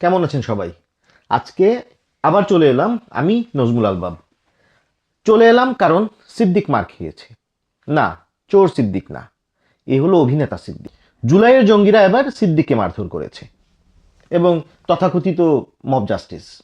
কেমন আছেন সবাই? আজকে আবার চলে এলাম আমি নজমুল আলবাব। চলে এলাম কারণ সিদ্দিক মার খেয়েছে। না, চোর সিদ্দিক না। এ হলো অভিনেতা সিদ্দিক। জুলাইয়ের জঙ্গিরা এবার সিদ্দিককে মারধর করেছে। এবং তথাকথিত মব জাস্টিস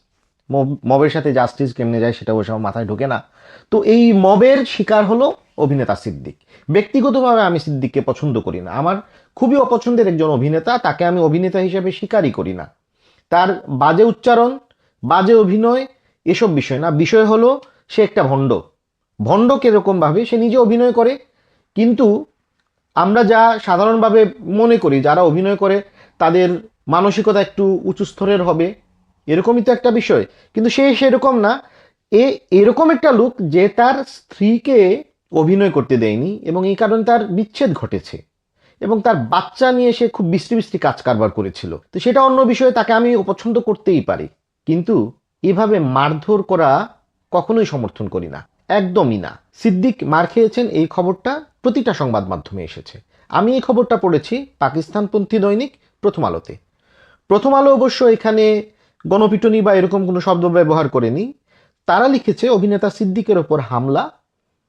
মব মবের সাথে জাস্টিস কেমনে যায় সেটা আমার মাথায় ঢোকে না। তো এই মবের শিকার হলো অভিনেতা সিদ্দিক। ব্যক্তিগতভাবে আমি সিদ্দিককে পছন্দ করি না। আমার খুবই অপছন্দের একজন অভিনেতা, তাকে আমি অভিনেতা হিসেবে স্বীকারই করি না। তার বাজে উচ্চারণ, বাজে অভিনয়, এসব বিষয় না। বিষয় হলো, সে একটা ভণ্ড। ভণ্ড কিরকমভাবে সে নিজে অভিনয় করে। কিন্তু আমরা যা সাধারণভাবে মনে করি, যারা অভিনয় করে, তাদের মানসিকতা একটু উঁচু স্তরের হবে। এরকমই তো একটা বিষয়। কিন্তু সে সেরকম না। এ এরকম একটা লোক যে তার স্ত্রীকে অভিনয় করতে দেয়নি এবং এই কারণে তার বিচ্ছেদ ঘটেছে। এবং তার বাচ্চা নিয়ে সে খুব বিশ্রী বিশ্রী কাজ কারবার করেছিল। তো সেটা অন্য বিষয়ে তাকে আমি অপছন্দ করতেই পারি। কিন্তু এভাবে মারধর করা কখনোই সমর্থন করি না। একদমই না। সিদ্দিক মার খেয়েছেন, এই খবরটা প্রতিটা সংবাদ মাধ্যমে এসেছে। আমি এই খবরটা পড়েছি পাকিস্তানপন্থী দৈনিক প্রথম আলোতে। প্রথম আলো অবশ্য এখানে গণপিটনি বা এরকম কোনো শব্দ ব্যবহার করেনি। তারা লিখেছে, অভিনেতা সিদ্দিকের ওপর হামলা,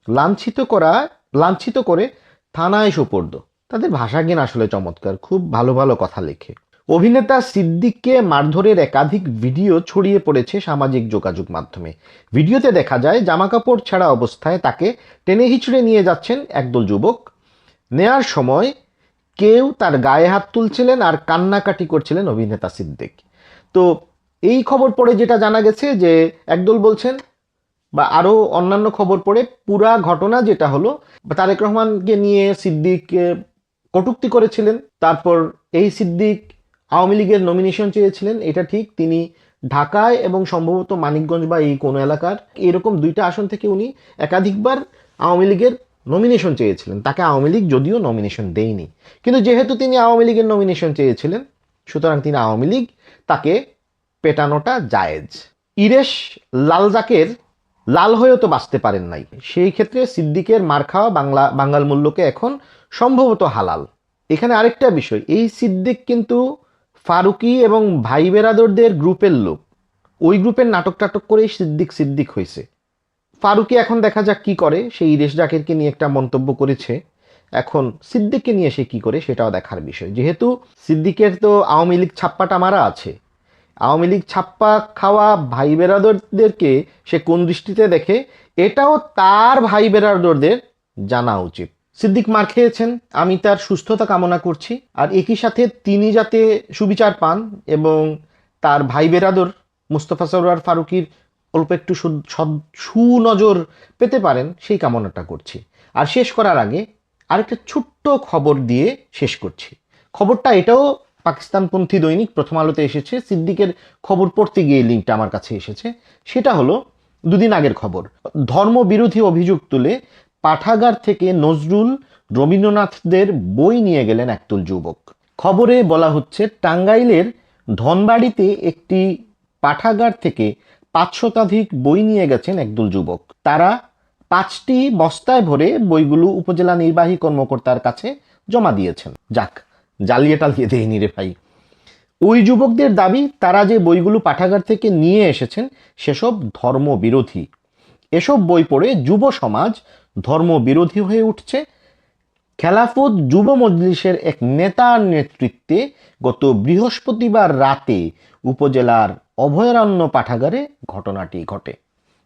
লাঞ্ছিত করা, লাঞ্ছিত করে থানায় সোপর্দ। তাদের ভাষা জ্ঞান আসলে চমৎকার, খুব ভালো ভালো কথা লেখে। অভিনেতা সিদ্দিককে মারধরের একাধিক ভিডিও ছড়িয়ে পড়েছে সামাজিক যোগাযোগ মাধ্যমে। ভিডিওতে দেখা যায়, জামাকাপড় ছাড়া অবস্থায় তাকে টেনে হিচড়ে নিয়ে যাচ্ছেন একদল যুবক। নেয়ার সময় কেউ তার গায়ে হাত তুলছিলেন আর কান্নাকাটি করছিলেন অভিনেতা সিদ্দিক। তো এই খবর পড়ে যেটা জানা গেছে যে, একদল বলছেন, বা আরও অন্যান্য খবর পড়ে, পুরা ঘটনা যেটা হলো, তারেক রহমানকে নিয়ে সিদ্দিক কটূক্তি করেছিলেন, তারপর এই সিদ্দিক আওয়ামী লীগের নমিনেশন চেয়েছিলেন, এটা ঠিক, তিনি ঢাকায় এবং সম্ভবত মানিকগঞ্জ বা এই কোনো এলাকার এরকম দুইটা আসন থেকে উনি একাধিকবার আওয়ামী লীগের নমিনেশন চেয়েছিলেন, তাকে আওয়ামী লীগ যদিও নমিনেশন দেয়নি। কিন্তু যেহেতু তিনি আওয়ামী লীগের নমিনেশন চেয়েছিলেন, সুতরাং তিনি আওয়ামী লীগ, তাকে পেটানোটা জায়েজ। ইরেশ লালজাকের লাল হয়েও তো বাঁচতে পারেন নাই, সেই ক্ষেত্রে সিদ্দিকের মার খাওয়া বাংলা, বাঙ্গাল মূল্যকে এখন সম্ভবত হালাল। এখানে আরেকটা বিষয়, এই সিদ্দিক কিন্তু ফারুকি এবং ভাই বেরাদরদের গ্রুপের লোক। ওই গ্রুপের নাটক টাটক করেই সিদ্দিক সিদ্দিক হয়েছে। ফারুকি এখন দেখা যাক কি করে, সেই ইরেশ জাকেরকে নিয়ে একটা মন্তব্য করেছে। এখন সিদ্দিককে নিয়ে সে কি করে, সেটাও দেখার বিষয়। যেহেতু সিদ্দিকের তো আওয়ামী লীগ ছাপ্পাটা মারা আছে, আওয়ামী লীগ ছাপ্পা খাওয়া ভাই বেরাদরদেরকে সে কোন দৃষ্টিতে দেখে, এটাও তার ভাই বেরাদরদের জানা উচিত। সিদ্দিক মার খেয়েছেন, আমি তার সুস্থতা কামনা করছি। আর একই সাথে তিনি যাতে সুবিচার পান এবং তার ভাই বেরাদর মুস্তফা সরোয়ার ফারুকির অল্প একটু সুনজর পেতে পারেন, সেই কামনাটা করছি। আর শেষ করার আগে আরেকটা ছোট্ট খবর দিয়ে শেষ করছি। খবরটা এটাও পাকিস্তানপন্থী দৈনিক প্রথম আলোতে এসেছে, সিদ্দিকের খবর পড়তে গিয়ে লিঙ্কটা আমার কাছে এসেছে। সেটা হলো, দুদিন আগের খবর, ধর্মবিরোধী অভিযোগ তুলে পাঠাগার থেকে নজরুল রবীন্দ্রনাথদের বই নিয়ে গেলেন একদল যুবক। খবরে বলা হচ্ছে, টাঙ্গাইলের ধনবাড়িতে একটি পাঠাগার থেকে পাঁচ শতাধিক বই নিয়ে গেছেন একদল যুবক। তারা পাঁচটি বস্তায় ভরে বইগুলো উপজেলা নির্বাহী কর্মকর্তার কাছে জমা দিয়েছেন। যাক, জ্বালিয়ে টালিয়ে দেয়নি রে ভাই। ওই যুবকদের দাবি, তারা যে বইগুলো পাঠাগার থেকে নিয়ে এসেছেন, সেসব ধর্মবিরোধী। এসব বই পড়ে যুব সমাজ ধর্মবিরোধী হয়ে উঠছে। খেলাফত যুব মজলিসের এক নেতার নেতৃত্বে গত বৃহস্পতিবার রাতে উপজেলার অভয়ারণ্য পাঠাগারে ঘটনাটি ঘটে।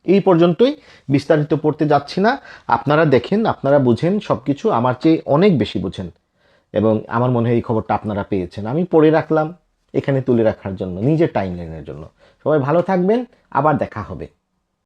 এই পর্যন্তই, বিস্তারিত পড়তে যাচ্ছি না। আপনারা দেখেন, আপনারা বুঝেন সব কিছু আমার চেয়ে অনেক বেশি বুঝেন। এবং আমার মনে হয় এই খবরটা আপনারা পেয়েছেন। আমি পড়ে রাখলাম, এখানে তুলে রাখার জন্য, নিজের টাইম লাইনের জন্য। সবাই ভালো থাকবেন, আবার দেখা হবে।